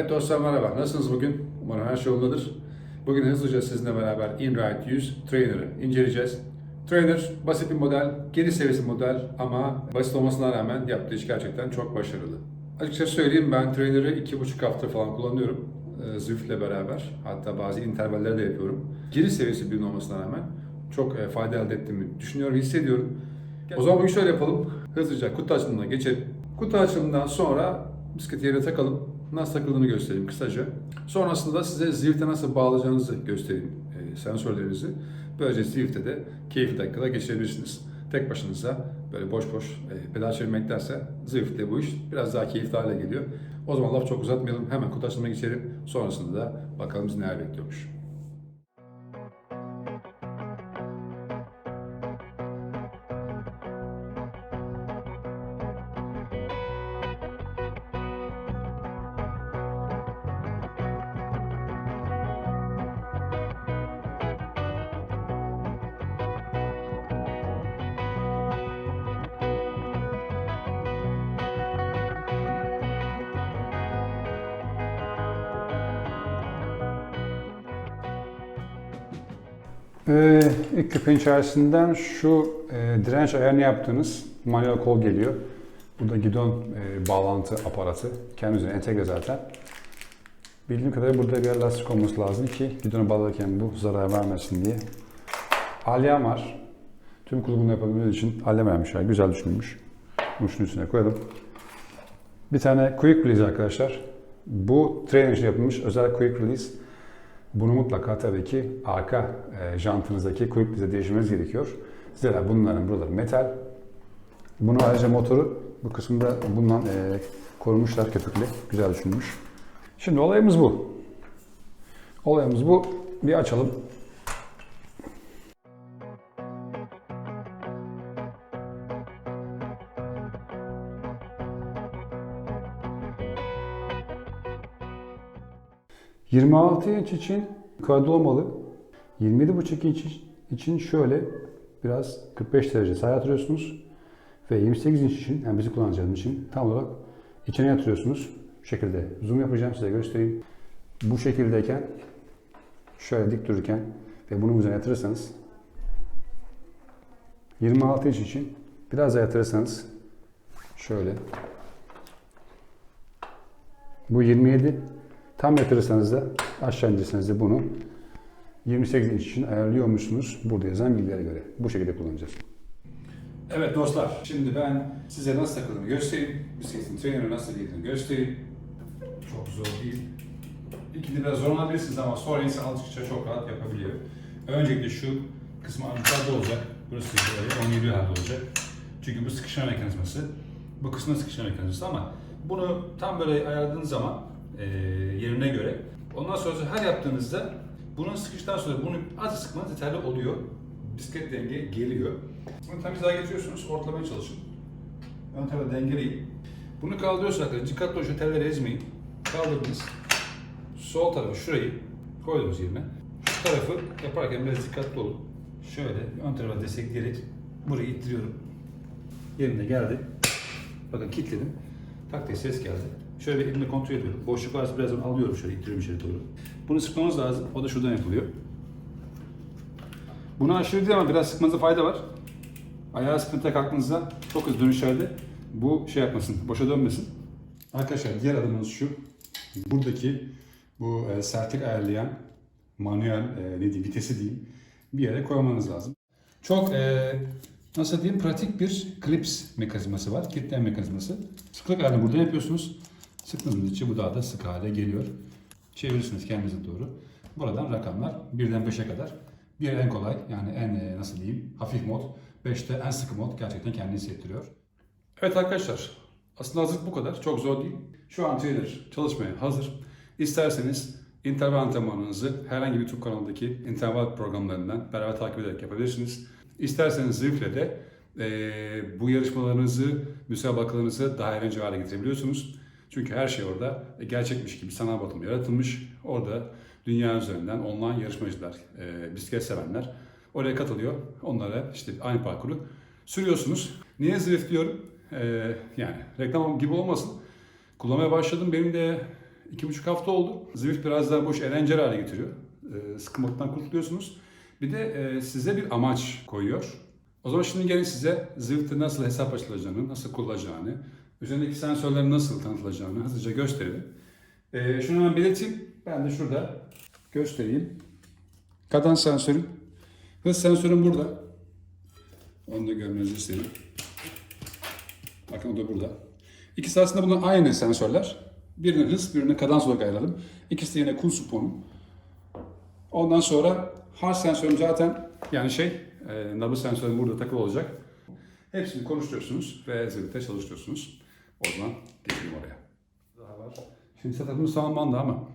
Evet dostlar merhaba. Nasılsınız bugün? Umarım her şey yolundadır. Bugün hızlıca sizinle beraber InRide 100 Trainer'ı inceleyeceğiz. Trainer basit bir model, geri seviyesi model ama basit olmasına rağmen yaptığı iş gerçekten çok başarılı. Açıkçası söyleyeyim ben Trainer'ı 2,5 hafta falan kullanıyorum. Ee, Zwift'le beraber. Hatta bazı intervaller de yapıyorum. Geri seviyesi bir olmasına rağmen çok e, fayda elde ettiğimi düşünüyorum, hissediyorum. O zaman bugün şöyle yapalım. Hızlıca kutu açılımına geçelim. Kutu açılımından sonra bisikleti yere takalım. Nasıl takıldığını göstereyim kısaca. Sonrasında size Zwift'e nasıl bağlayacağınızı göstereyim e, sensörlerinizi. Böylece Zwift'te de keyifli dakikada geçirebilirsiniz. Tek başınıza böyle boş boş e, pedal çevirmektense Zwift'te bu iş biraz daha keyifli hale geliyor. O zaman laf çok uzatmayalım. Hemen kutu açılımına geçelim. Sonrasında da bakalım bizi neler bekliyormuş. Ee, ilk küpenin içerisinden şu e, direnç ayarını yaptığınız manuel kol geliyor. Bu da gidon e, bağlantı aparatı. Kendi üzerine entegre zaten. Bildiğim kadarıyla burada bir lastik olması lazım ki gidona bağlarken bu zarar vermesin diye. Alyam var. Tüm kulübünü yapabilmeniz için alyam vermişler. Güzel düşünülmüş. Bunu üstüne koyalım. Bir tane quick release arkadaşlar. Bu trainer için yapılmış özel quick release. Bunu mutlaka tabii ki arka e, jantınızdaki quick release'e değiştirmeniz gerekiyor. Zira bunların buraları metal. Bunu ayrıca motoru bu kısımda bundan e, korumuşlar köpükle. Güzel düşünülmüş. Şimdi olayımız bu. Olayımız bu. Bir açalım. ...26 inç için yukarıda olmalı. 27,5 inç için şöyle biraz 45 derece sağa yatırıyorsunuz. Ve 28 inç için, yani bizi kullanacağımız için tam olarak içine yatırıyorsunuz. Şu şekilde zoom yapacağım size göstereyim. Bu şekildeyken şöyle dik dururken ve bunu üzerine yatırırsanız 26 inç için biraz daha yatırırsanız şöyle bu 27 tam yatırırsanız da aşağı indirseniz de bunu 28 inç için ayarlıyormuşsunuz burada yazan bilgilere göre. Bu şekilde kullanacağız. Evet dostlar, şimdi ben size nasıl takıldığını göstereyim. Bisikletin trainer'ı nasıl girdiğini göstereyim. Çok zor değil. İkide biraz zorlanabilirsiniz ama sonra insan alıştıkça çok rahat yapabiliyor. Öncelikle şu kısmı yukarıda olacak. Burası böyle 17 halde olacak. Çünkü bu sıkışma mekanizması. Bu kısmı sıkışma mekanizması ama bunu tam böyle ayarladığınız zaman yerine göre ondan sonra her yaptığınızda bunun sıkıştıktan sonra bunu az sıkmanız yeterli oluyor. Bisiklet denge geliyor. Bunu tam hizaya getiriyorsunuz, ortalamaya çalışın. Ön tarafa dengeleyin. Bunu kaldırıyorsunuz arkadaşlar. Dikkatli olun telleri ezmeyin. Kaldırdınız. Sol tarafı şurayı koydunuz yerine. Şu tarafı yaparken biraz dikkatli olun. Şöyle ön tarafa destekleyerek burayı ittiriyorum. Yerine geldi. Bakın kilitledim. Tak diye ses geldi. Şöyle elimle kontrol ediyorum. Boşluk varsa birazdan alıyorum şöyle ittiriyorum içeri doğru. Bunu sıkmamız lazım. O da şuradan yapılıyor. Bunu aşırı değil ama biraz sıkmanıza fayda var. Ayağı sıkıntıya kalktığınızda çok hızlı dönüşlerde bu şey yapmasın, boşa dönmesin. Arkadaşlar diğer adımımız şu. Buradaki bu e, sertlik ayarlayan manuel e, ne diyeyim, vitesi diyeyim bir yere koymanız lazım. Çok e, nasıl diyeyim pratik bir klips mekanizması var. Kilitleme mekanizması. Sıklık ayarını burada yapıyorsunuz. Sıktığınız için bu daha da sık hale geliyor. Çevirirsiniz kendinize doğru. Buradan rakamlar 1'den 5'e kadar. Bir en kolay yani en e, nasıl diyeyim hafif mod. 5'te en sıkı mod gerçekten kendini hissettiriyor. Evet arkadaşlar aslında hazırlık bu kadar. Çok zor değil. Şu an trainer çalışmaya hazır. İsterseniz interval antrenmanınızı herhangi bir YouTube kanalındaki interval programlarından beraber takip ederek yapabilirsiniz. İsterseniz Zwift'le de e, bu yarışmalarınızı, müsabakalarınızı daha eğlenceli hale getirebiliyorsunuz. Çünkü her şey orada gerçekmiş gibi sanal batımı yaratılmış. Orada dünya üzerinden online yarışmacılar, e, bisiklet sevenler oraya katılıyor. Onlara işte aynı parkuru sürüyorsunuz. Niye Zwift diyorum? E, yani reklam gibi olmasın. Kullanmaya başladım. Benim de İki buçuk hafta oldu. Zwift biraz daha boş eğlenceli hale getiriyor. E, sıkılmaktan kurtuluyorsunuz. Bir de e, size bir amaç koyuyor. O zaman şimdi gelin size Zwift'te nasıl hesap açılacağını, nasıl kullanacağını, üzerindeki sensörlerin nasıl tanıtılacağını hızlıca gösterelim. E, şunu hemen belirteyim. Ben de şurada göstereyim. Kadans sensörüm. Hız sensörüm burada. Onu da görmenizi isterim. Bakın o da burada. İkisi aslında bunlar aynı sensörler. Birini hız, birini kadans olarak ayıralım. İkisi de yine cool supportum. Ondan sonra hard sensörüm zaten yani şey, e, nabız sensörüm burada takılı olacak. Hepsini konuşturuyorsunuz ve zilite çalıştırıyorsunuz. O zaman oraya. Daha var. Şimdi setup'ımız tamamlandı ama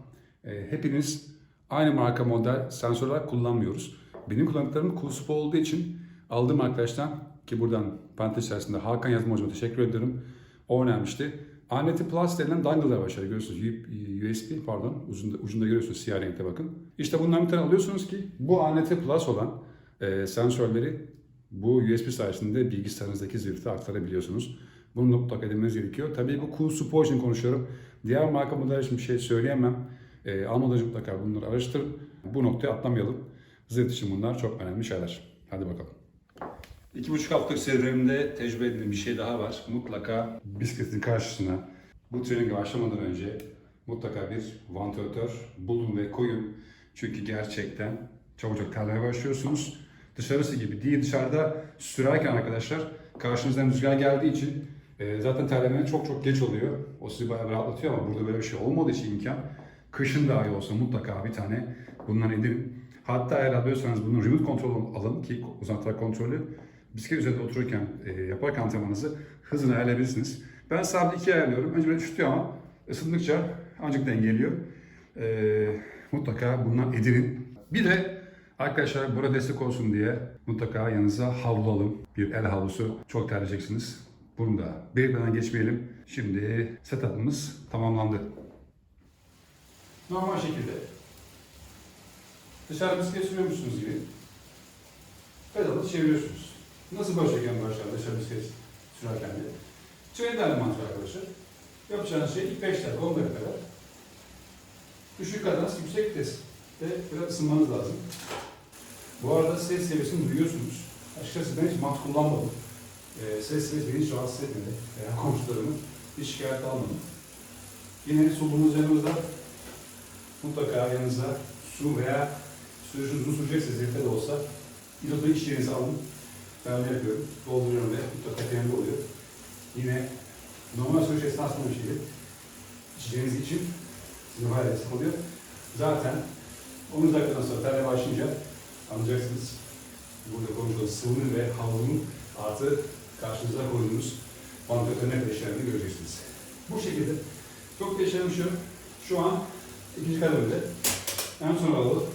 e, hepiniz aynı marka model sensörler kullanmıyoruz. Benim kullandıklarım cool support olduğu için aldığım arkadaştan ki buradan parantez içerisinde Hakan Yazma hocama teşekkür ederim. O önermişti. Aneti Plus denilen dongle'lar var şöyle görüyorsunuz. USB pardon ucunda, ucunda görüyorsunuz siyah renkte bakın. İşte bundan bir tane alıyorsunuz ki bu Aneti Plus olan e, sensörleri bu USB sayesinde bilgisayarınızdaki Zwift'e aktarabiliyorsunuz. Bunu mutlaka edinmeniz gerekiyor. Tabii bu Cool Support için konuşuyorum. Diğer marka modeller için bir şey söyleyemem. E, almadan önce mutlaka bunları araştırın. Bu noktaya atlamayalım. Zwift için bunlar çok önemli şeyler. Hadi bakalım. İki buçuk haftalık serüvenimde tecrübe ettiğim bir şey daha var. Mutlaka bisikletin karşısına bu treninge başlamadan önce mutlaka bir vantilatör bulun ve koyun. Çünkü gerçekten çok terlemeye başlıyorsunuz. Dışarısı gibi değil. Dışarıda sürerken arkadaşlar karşınızdan rüzgar geldiği için e, zaten terlemenin çok çok geç oluyor. O sizi bayağı rahatlatıyor ama burada böyle bir şey olmadığı için imkan. Kışın dahi olsa mutlaka bir tane bundan edin. Hatta eğer alıyorsanız bunun remote kontrolü alın ki uzaktan kontrolü bisiklet üzerinde otururken e, yaparken antrenmanınızı hızını ayarlayabilirsiniz. Ben sabit ikiye ayarlıyorum. Önce böyle tutuyor ama ısındıkça ancak dengeliyor. E, mutlaka bundan edinin. Bir de arkadaşlar burada destek olsun diye mutlaka yanınıza havlu alın. Bir el havlusu çok terleyeceksiniz. Bunu da belirtmeden geçmeyelim. Şimdi setup'ımız tamamlandı. Normal şekilde dışarı bisiklet sürüyormuşsunuz gibi pedalı çeviriyorsunuz. Nasıl başlayacağım başlar dışarı bisiklet sürerken de. Tane mantık arkadaşlar. Yapacağınız şey ilk 5 dakika 10 dakika kadar düşük kadans yüksek vites ve biraz ısınmanız lazım. Bu arada ses seviyesini duyuyorsunuz. Açıkçası ben hiç mat kullanmadım. Ee, ses seviyesi beni hiç rahatsız etmedi. Veya komşularımın hiç şikayet almadım. Yine suluğunuz yanınızda mutlaka yanınıza su veya sürüşün uzun sürecekse zirte de olsa izotoyu iş yerinize alın. Ben öyle yapıyorum. Dolduruyorum ve mutlaka temel oluyor. Yine normal sürüş esnasında bir şeydi. İçeceğiniz için sizi bayağı destek oluyor. Zaten 10 dakikadan sonra terle başlayınca anlayacaksınız. Burada konuşulan sıvının ve havlunun artı karşınıza koyduğunuz vantilatörün net eşyalarını göreceksiniz. Bu şekilde çok değişen yok. Şu an ikinci kademede en son aralık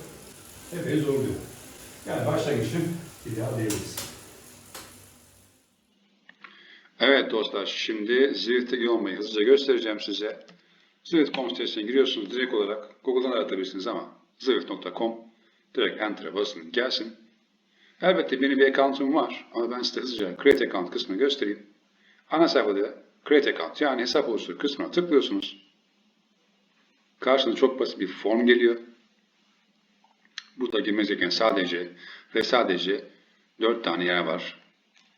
epey zorluyor. Yani başlangıçın ideal diyebiliriz. Evet dostlar, şimdi Zwift'e olmayı hızlıca göstereceğim size. Zwift.com sitesine giriyorsunuz direkt olarak. Google'dan aratabilirsiniz ama zwift.com direkt enter'a basın gelsin. Elbette benim bir account'um var ama ben size hızlıca Create Account kısmını göstereyim. Ana sayfada Create Account yani hesap oluştur kısmına tıklıyorsunuz. Karşınıza çok basit bir form geliyor. Burada girmeniz gereken sadece ve sadece 4 tane yer var.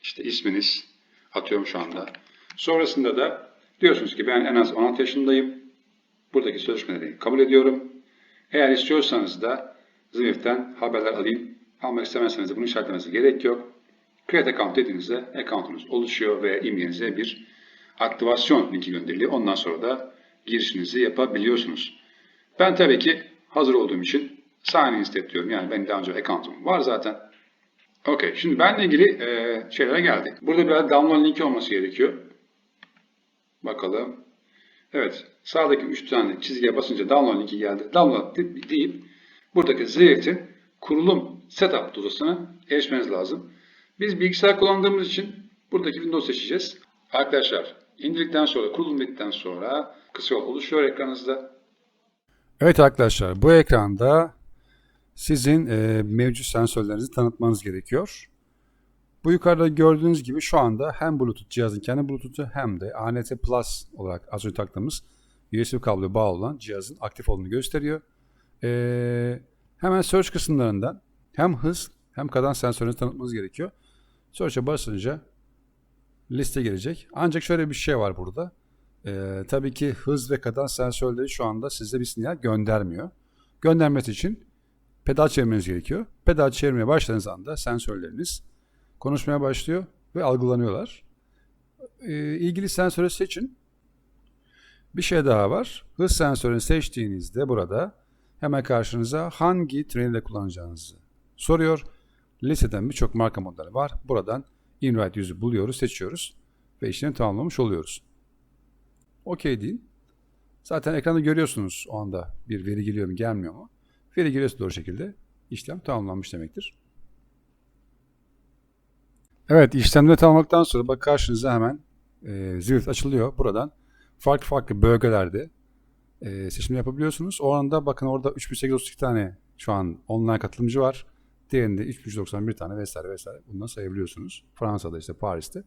İşte isminiz, atıyorum şu anda. Sonrasında da diyorsunuz ki ben en az 16 yaşındayım. Buradaki sözleşmeleri kabul ediyorum. Eğer istiyorsanız da Zwift'ten haberler alayım. Almak istemezseniz de bunu işaretlemenize gerek yok. Create account dediğinizde account'unuz oluşuyor ve e-mailinize bir aktivasyon linki gönderiliyor. Ondan sonra da girişinizi yapabiliyorsunuz. Ben tabii ki hazır olduğum için sign in step diyorum. Yani benim daha önce account'um var zaten. Okey. Şimdi benle ilgili e, şeylere geldik. Burada biraz download linki olması gerekiyor. Bakalım. Evet. Sağdaki 3 tane çizgiye basınca download linki geldi. Download de- deyip buradaki Zwift'in kurulum setup dosyasına erişmeniz lazım. Biz bilgisayar kullandığımız için buradaki Windows seçeceğiz. Arkadaşlar indirdikten sonra, kurulum bittikten sonra kısa yol oluşuyor ekranınızda. Evet arkadaşlar bu ekranda sizin e, mevcut sensörlerinizi tanıtmanız gerekiyor. Bu yukarıda gördüğünüz gibi şu anda hem Bluetooth cihazın kendi Bluetooth'u hem de ANT Plus olarak az önce taktığımız USB kablo bağlı olan cihazın aktif olduğunu gösteriyor. Ee, hemen search kısımlarından hem hız hem kadans sensörünü tanıtmanız gerekiyor. Search'e basınca liste gelecek. Ancak şöyle bir şey var burada. Ee, tabii ki hız ve kadans sensörleri şu anda size bir sinyal göndermiyor. Göndermesi için pedal çevirmeniz gerekiyor. Pedal çevirmeye başladığınız anda sensörleriniz konuşmaya başlıyor ve algılanıyorlar. Ee, ilgili sensörü seçin. Bir şey daha var. Hız sensörünü seçtiğinizde burada hemen karşınıza hangi treni de kullanacağınızı soruyor. Listeden birçok marka modeli var. Buradan invite yüzü buluyoruz, seçiyoruz ve işlemi tamamlamış oluyoruz. OK deyin. Zaten ekranda görüyorsunuz o anda bir veri geliyor mu gelmiyor mu. Veri geliyorsa doğru şekilde işlem tamamlanmış demektir. Evet işlemleri tamamladıktan sonra bak karşınıza hemen e, Zwift açılıyor. Buradan farklı farklı bölgelerde e, seçim yapabiliyorsunuz. O anda bakın orada 3832 tane şu an online katılımcı var. Diğerinde 3391 tane vesaire vesaire. Bundan sayabiliyorsunuz. Fransa'da işte Paris'te.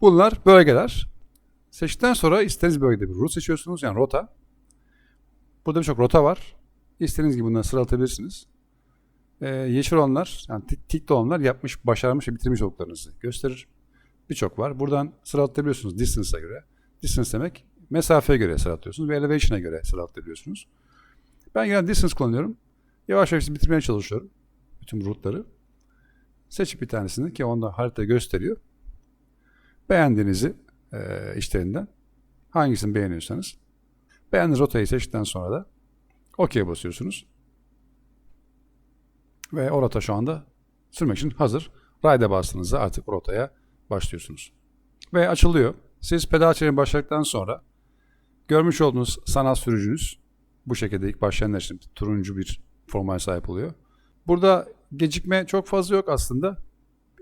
Bunlar bölgeler. Seçtikten sonra istediğiniz bölgede bir route seçiyorsunuz. Yani rota. Burada birçok rota var. İstediğiniz gibi bunları sıralatabilirsiniz. Ee, yeşil olanlar, yani tik- tikli olanlar yapmış, başarmış ve bitirmiş olduklarınızı gösterir. Birçok var. Buradan sıralatabiliyorsunuz distance'a göre. Distance demek mesafeye göre sıralatlıyorsunuz ve elevation'a göre sıralatabiliyorsunuz. Ben genelde distance kullanıyorum. Yavaş yavaş bitirmeye çalışıyorum. Bütün route'ları. Seçip bir tanesini ki onda harita gösteriyor. Beğendiğinizi e, işlerinden hangisini beğeniyorsanız beğendiğiniz rotayı seçtikten sonra da OK basıyorsunuz. Ve o rota şu anda sürmek için hazır. Ride'e bastığınızda artık rotaya başlıyorsunuz. Ve açılıyor. Siz pedal çevirmeye başladıktan sonra görmüş olduğunuz sanal sürücünüz bu şekilde ilk başlayanlar için turuncu bir formaya sahip oluyor. Burada gecikme çok fazla yok aslında.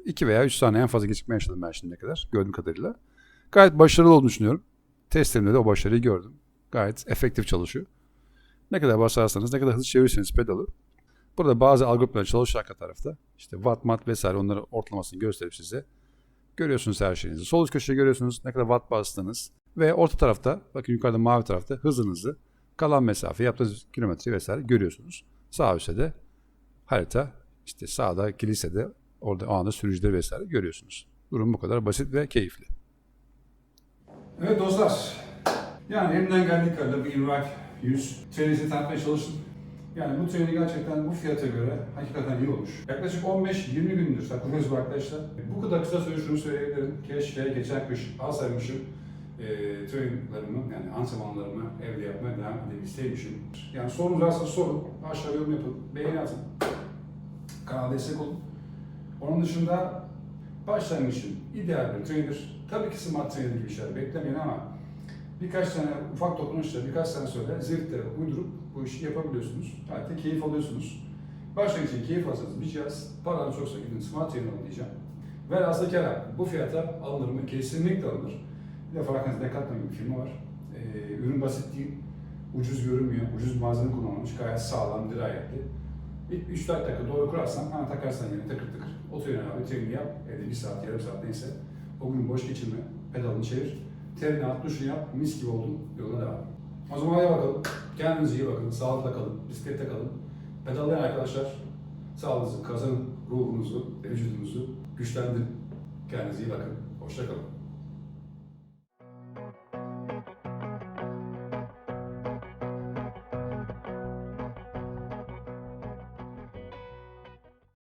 2 veya 3 saniye en fazla gecikme yaşadım ben şimdiye kadar gördüğüm kadarıyla. Gayet başarılı olduğunu düşünüyorum. Testlerimde de o başarıyı gördüm. Gayet efektif çalışıyor. Ne kadar basarsanız, ne kadar hızlı çevirirseniz pedalı. Burada bazı algoritmalar çalışıyor arka tarafta. İşte watt, mat vesaire onları ortalamasını gösterip size. Görüyorsunuz her şeyinizi. Sol üst köşede görüyorsunuz ne kadar watt bastığınız. Ve orta tarafta, bakın yukarıda mavi tarafta hızınızı, kalan mesafe, yaptığınız kilometre vesaire görüyorsunuz. Sağ üstte de harita, işte sağda kilisede orada o anda sürücüleri vesaire görüyorsunuz. Durum bu kadar basit ve keyifli. Evet dostlar, yani elimden geldiği kadarıyla bu Invite 100 treninizi tanıtmaya çalıştım. Yani bu treni gerçekten bu fiyata göre hakikaten iyi olmuş. Yaklaşık 15-20 gündür takılıyoruz bu arkadaşlar. Bu kadar kısa süre şunu söyleyebilirim. Keşke geçen kış alsaymışım e, traininglerimi yani antrenmanlarımı evde yapmaya devam edebilseymişim. Yani sorunuz varsa sorun, aşağı yorum yapın, beğeni atın, kanala destek olun. Onun dışında başlangıç için ideal bir trainer. Tabii ki smart trainer gibi işler beklemeyin ama birkaç tane ufak dokunuşla, birkaç tane söyle zirhte uydurup bu işi yapabiliyorsunuz. Hatta keyif alıyorsunuz. Başlangıç için keyif alsanız bir cihaz, paranız çoksa gidin smart trainer alın diyeceğim. Velhasıl kelam bu fiyata alınır mı? Kesinlikle alınır. Bir de Farkınız Decathlon gibi bir firma var. Ee, ürün basit değil, ucuz görünmüyor, ucuz malzeme kullanılmış, gayet sağlam, dirayetli. Bir 3-4 dakika doğru kurarsan, hemen takarsan yine takır takır. Otur abi, terini yap, evde bir saat, yarım saat neyse. O gün boş geçirme, pedalını çevir. Terini at, duşunu yap, mis gibi oldun, yoluna devam. O zaman hadi bakalım. Kendinize iyi bakın, sağlıkla kalın, bisiklette kalın. Pedallayan arkadaşlar, sağlığınızı kazanın, ruhunuzu, vücudunuzu güçlendirin. Kendinize iyi bakın, hoşça kalın.